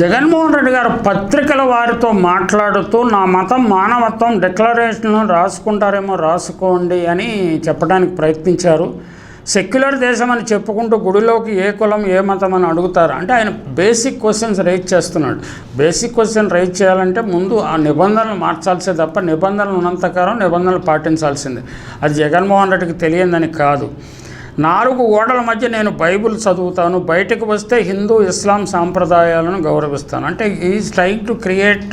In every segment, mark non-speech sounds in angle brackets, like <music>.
జగన్మోహన్ రెడ్డి గారు పత్రికల వారితో మాట్లాడుతూ నా మతం మానవత్వం డిక్లరేషన్ రాసుకుంటారేమో రాసుకోండి అని చెప్పడానికి ప్రయత్నించారు. సెక్యులర్ దేశం అని చెప్పుకుంటూ గుడిలోకి ఏ కులం ఏ మతం అని అడుగుతారు. అంటే ఆయన బేసిక్ క్వశ్చన్స్ రైజ్ చేస్తున్నాడు. బేసిక్ క్వశ్చన్ రైజ్ చేయాలంటే ముందు ఆ నిబంధనలు మార్చాల్సే తప్ప నిబంధనలు ఉన్నంతకాలం నిబంధనలు పాటించాల్సిందే. అది జగన్మోహన్ రెడ్డికి తెలియదని కాదు. నాలుగు ఓడల మధ్య నేను బైబిల్ చదువుతాను. బయటకు వస్తే హిందూ ఇస్లాం సాంప్రదాయాలను గౌరవిస్తాను. అంటే is trying to create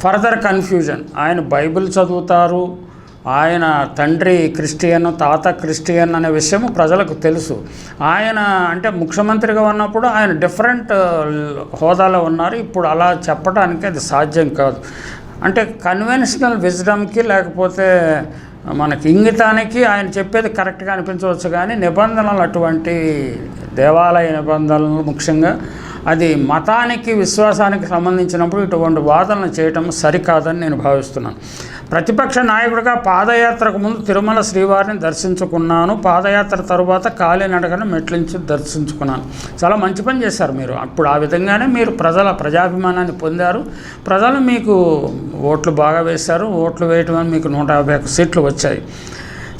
further confusion ఆయన బైబిల్ చదువుతారు. ఆయన తండ్రి క్రిస్టియన్ తాత క్రిస్టియన్ అనే విషయం ప్రజలకు తెలుసు. ఆయన అంటే ముఖ్యమంత్రిగా ఉన్నప్పుడు ఆయన డిఫరెంట్ uh, హోదాలో ఉన్నారు. ఇప్పుడు అలా చెప్పడానికి అది సాధ్యం కాదు. అంటే కన్వెన్షనల్ విజ్డమ్కి లేకపోతే మనకి ఇంగితానికి ఆయన చెప్పేది కరెక్ట్గా అనిపించవచ్చు కానీ నిబంధనలు అటువంటి దేవాలయ నిబంధనలు ముఖ్యంగా అది మతానికి విశ్వాసానికి సంబంధించినప్పుడు ఇటువంటి వాదనలు చేయటం సరికాదని నేను భావిస్తున్నాను. ప్రతిపక్ష నాయకుడిగా పాదయాత్రకు ముందు తిరుమల శ్రీవారిని దర్శించుకున్నాను. పాదయాత్ర తరువాత కాలినడకను మెట్లించి దర్శించుకున్నాను. చాలా మంచి పని చేశారు మీరు. అప్పుడు ఆ విధంగానే మీరు ప్రజల ప్రజాభిమానాన్ని పొందారు. ప్రజలు మీకు ఓట్లు బాగా వేశారు. ఓట్లు వేయటం వల్ల మీకు నూట యాభై ఒక్క సీట్లు వచ్చాయి.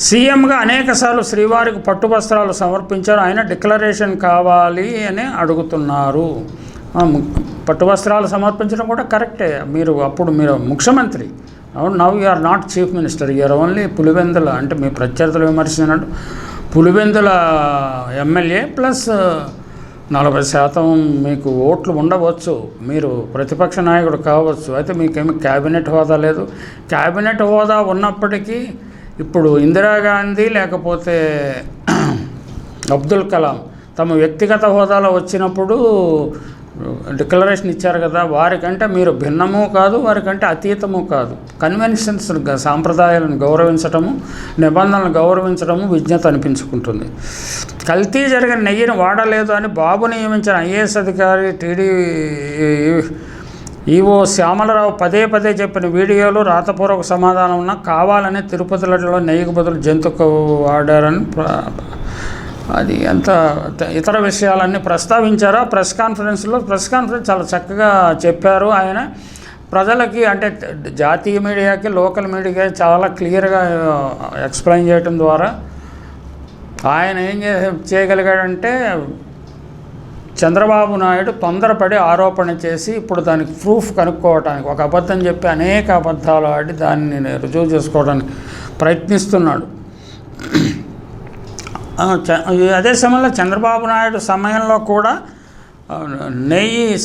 సీఎంగా అనేకసార్లు శ్రీవారికి పట్టు వస్త్రాలు సమర్పించారు. ఆయన డిక్లరేషన్ కావాలి అని అడుగుతున్నారు. పట్టువస్త్రాలు పట్టు వస్త్రాలు సమర్పించడం కూడా కరెక్టే. మీరు అప్పుడు మీరు ముఖ్యమంత్రి. అవును now you are not chief minister. You're only Pulivendula అంటే మీ ప్రత్యర్థులు విమర్శించినట్టు పులివెందుల ఎమ్మెల్యే ప్లస్ నలభై శాతం మీకు ఓట్లు ఉండవచ్చు. మీరు ప్రతిపక్ష నాయకుడు కావచ్చు. అయితే మీకేమి క్యాబినెట్ హోదా లేదు. క్యాబినెట్ హోదా ఉన్నప్పటికీ ఇప్పుడు ఇందిరాగాంధీ లేకపోతే <clears throat> అబ్దుల్ కలాం తమ వ్యక్తిగత హోదాలో వచ్చినప్పుడు డిక్లరేషన్ ఇచ్చారు కదా వారికంటే మీరు భిన్నము కాదు వారికంటే అతీతము కాదు. కన్వెన్షన్స్ సాంప్రదాయాలను గౌరవించటము నిబంధనలను గౌరవించడము విజ్ఞత అనిపించుకుంటుంది. కల్తీ జరిగిన నెయ్యిని వాడలేదు అని బాబు నియమించిన ఐఏఎస్ అధికారి టీడీ ఈవో శ్యామలరావు పదే పదే చెప్పిన వీడియోలు రాతపూర్వక సమాధానం ఉన్న కావాలని తిరుపతిలో నెయ్యికి బదులు జంతుకు వాడారని అది అంత ఇతర విషయాలన్నీ ప్రస్తావించారు? ప్రెస్ కాన్ఫరెన్స్లో ప్రెస్ కాన్ఫరెన్స్ చాలా చక్కగా చెప్పారు ఆయన. ప్రజలకి అంటే జాతీయ మీడియాకి లోకల్ మీడియాకి చాలా క్లియర్గా ఎక్స్ప్లెయిన్ చేయడం ద్వారా ఆయన ఏం చే చేయగలిగాడంటే చంద్రబాబు నాయుడు తొందరపడి ఆరోపణ చేసి ఇప్పుడు దానికి ప్రూఫ్ కనుక్కోవటానికి ఒక అబద్ధం చెప్పి అనేక అబద్ధాలు ఆడి దాన్ని రుజువు చేసుకోవడానికి ప్రయత్నిస్తున్నాడు. అదే సమయంలో చంద్రబాబు నాయుడు సమయంలో కూడా నెయ్యి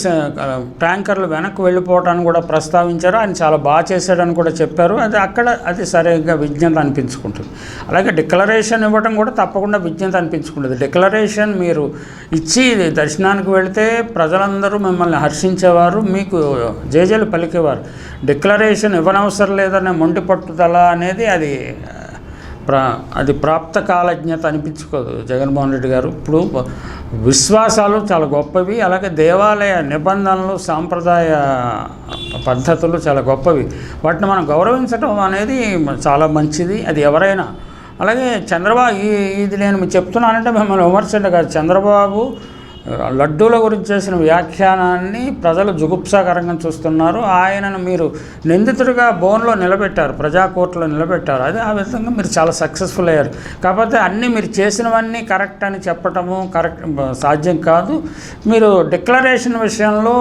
ట్యాంకర్లు వెనక్కి వెళ్ళిపోవటాన్ని కూడా ప్రస్తావించారు. ఆయన చాలా బాగా చేశాడని కూడా చెప్పారు. అది అక్కడ అది సరిగ్గా విజ్ఞత అనిపించుకుంటుంది. అలాగే డిక్లరేషన్ ఇవ్వడం కూడా తప్పకుండా విజ్ఞత అనిపించుకుంటుంది. డిక్లరేషన్ మీరు ఇచ్చి దర్శనానికి వెళితే ప్రజలందరూ మిమ్మల్ని హర్షించేవారు మీకు జేజేలు పలికేవారు. డిక్లరేషన్ ఇవ్వనవసరం లేదనే మొండి పట్టుదల అనేది అది ప్రా అది ప్రాప్త కాలజ్ఞత అనిపించుకోదు. జగన్మోహన్ రెడ్డి గారు ఇప్పుడు విశ్వాసాలు చాలా గొప్పవి అలాగే దేవాలయ నిబంధనలు సాంప్రదాయ పద్ధతులు చాలా గొప్పవి. వాటిని మనం గౌరవించడం అనేది చాలా మంచిది అది ఎవరైనా. అలాగే చంద్రబాబు ఇది నేను చెప్తున్నానంటే మిమ్మల్ని విమర్శండి కాదు. చంద్రబాబు లడ్డూల గురించి చేసిన వ్యాఖ్యానాన్ని ప్రజలు జుగుప్సాకరంగా చూస్తున్నారు. ఆయనను మీరు నిందితుడిగా బోన్లో నిలబెట్టారు ప్రజాకోర్టులో నిలబెట్టారు. అదే ఆ విధంగా మీరు చాలా సక్సెస్ఫుల్ అయ్యారు. కాకపోతే అన్నీ మీరు చేసినవన్నీ కరెక్ట్ అని చెప్పటము కరెక్ట్ సాధ్యం కాదు. మీరు డిక్లరేషన్ విషయంలో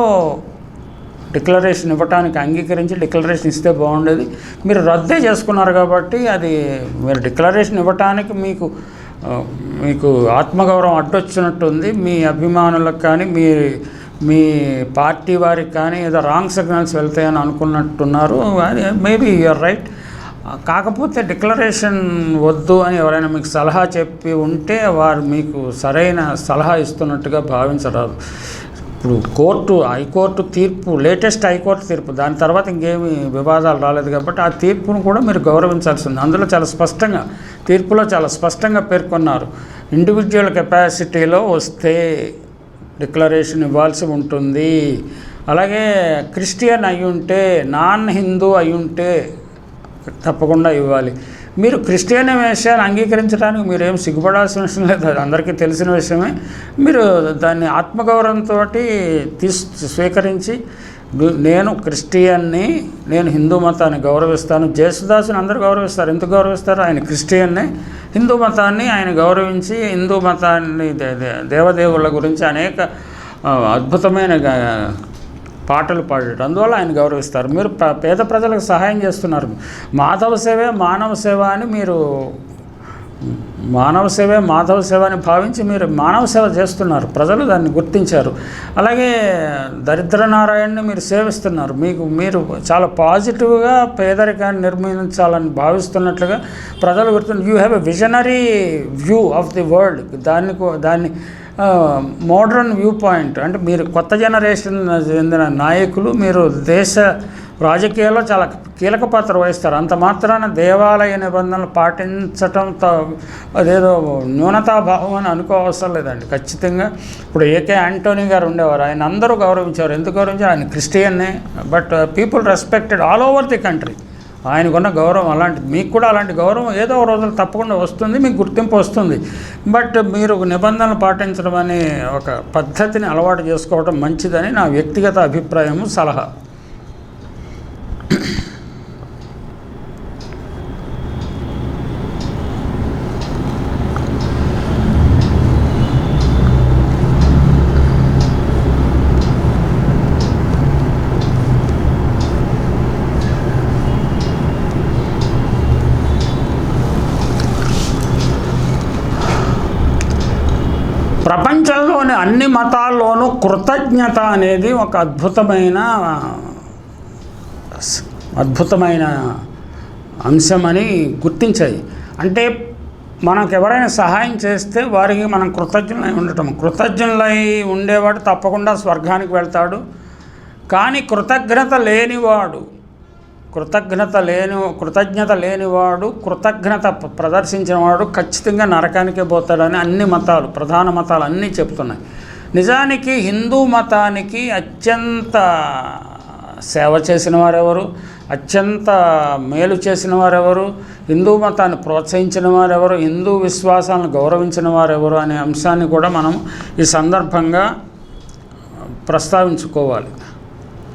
డిక్లరేషన్ ఇవ్వటానికి అంగీకరించి డిక్లరేషన్ ఇస్తే బాగుండేది. మీరు రద్దే చేసుకున్నారు కాబట్టి అది మీరు డిక్లరేషన్ ఇవ్వటానికి మీకు మీకు ఆత్మగౌరవం అడ్డొచ్చినట్టుంది. మీ అభిమానులకు కానీ మీ మీ పార్టీ వారికి కానీ ఏదో రాంగ్ సిగ్నల్స్ వెళ్తాయని అనుకున్నట్టున్నారు. అది మేబీ యూఆర్ రైట్. కాకపోతే డిక్లరేషన్ వద్దు అని ఎవరైనా మీకు సలహా చెప్పి ఉంటే వారు మీకు సరైన సలహా ఇస్తున్నట్టుగా భావించరాదు. ఇప్పుడు కోర్టు హైకోర్టు తీర్పు లేటెస్ట్ హైకోర్టు తీర్పు దాని తర్వాత ఇంకేమి వివాదాలు రాలేదు కాబట్టి ఆ తీర్పును కూడా మీరు గౌరవించాల్సింది అందులో చాలా స్పష్టంగా తీర్పులో చాలా స్పష్టంగా పేర్కొన్నారు. ఇండివిజువల్ కెపాసిటీలో వస్తే డిక్లరేషన్ ఇవ్వాల్సి ఉంటుంది. అలాగే క్రిస్టియన్ అయి ఉంటే నాన్ హిందూ అయి ఉంటే తప్పకుండా ఇవ్వాలి. మీరు క్రిస్టియన్ విషయాన్ని అంగీకరించడానికి మీరు ఏం సిగ్గుపడాల్సిన విషయం లేదు. అది అందరికీ తెలిసిన విషయమే. మీరు దాన్ని ఆత్మగౌరవంతో తీస్ స్వీకరించి నేను క్రిస్టియన్ని నేను హిందూ మతాన్ని గౌరవిస్తాను. జేసుదాసుని అందరూ గౌరవిస్తారు. ఎందుకు గౌరవిస్తారు? ఆయన క్రిస్టియన్ని. హిందూ మతాన్ని ఆయన గౌరవించి హిందూ మతాన్ని దే- దే- దేవదేవుల గురించి అనేక అద్భుతమైన పాటలు పాడటం అందువల్ల ఆయన గౌరవిస్తారు. మీరు పేద ప్రజలకు సహాయం చేస్తున్నారు. మాధవ సేవే మానవ సేవ అని మీరు మానవ సేవే మాధవ సేవ అని భావించి మీరు మానవ సేవ చేస్తున్నారు. ప్రజలు దాన్ని గుర్తించారు. అలాగే దరిద్ర నారాయణని మీరు సేవిస్తున్నారు. మీకు మీరు చాలా పాజిటివ్గా పేదరికాన్ని నిర్మించాలని భావిస్తున్నట్లుగా ప్రజలు గుర్తు you have a visionary view of the world దాన్ని దాన్ని మోడర్న్ వ్యూ పాయింట్ అంటే మీరు కొత్త జనరేషన్ చెందిన నాయకులు మీరు దేశ రాజకీయాల్లో చాలా కీలక పాత్ర వహిస్తారు. అంత మాత్రాన దేవాలయ నిబంధనలు పాటించటం త- అదేదో న్యూనతాభావం అని అనుకోవసరం లేదండి. ఖచ్చితంగా ఇప్పుడు ఏకే ఆంటోనీ గారు ఉండేవారు. ఆయన అందరూ గౌరవించారు ఎందుకు గౌరవించారు? ఆయన క్రిస్టియన్నే. But people respected all over the country. ఆయనకున్న గౌరవం అలాంటిది. మీకు కూడా అలాంటి గౌరవం ఏదో ఒక రోజులు తప్పకుండా వస్తుంది మీకు గుర్తింపు వస్తుంది. బట్ మీరు నిబంధనలు పాటించడం అనే ఒక పద్ధతిని అలవాటు చేసుకోవడం మంచిదని నా వ్యక్తిగత అభిప్రాయము సలహా. ప్రపంచంలోని అన్ని మతాల్లోనూ కృతజ్ఞత అనేది ఒక అద్భుతమైన అద్భుతమైన అంశమని గుర్తించాయి. అంటే మనకు ఎవరైనా సహాయం చేస్తే వారికి మనం కృతజ్ఞులై ఉండటం. కృతజ్ఞులై ఉండేవాడు తప్పకుండా స్వర్గానికి వెళ్తాడు. కానీ కృతజ్ఞత లేనివాడు కృతజ్ఞత లేని కృతజ్ఞత లేనివాడు కృతజ్ఞత ప్రదర్శించినవాడు ఖచ్చితంగా నరకానికే పోతాడని అన్ని మతాలు ప్రధాన మతాలు అన్నీ చెప్తున్నాయి. నిజానికి హిందూ మతానికి అత్యంత సేవ చేసిన వారెవరు అత్యంత మేలు చేసిన వారెవరు హిందూ మతాన్ని ప్రోత్సహించిన వారెవరు హిందూ విశ్వాసాలను గౌరవించిన వారెవరు అనే అంశాన్ని కూడా మనం ఈ సందర్భంగా ప్రస్తావించుకోవాలి.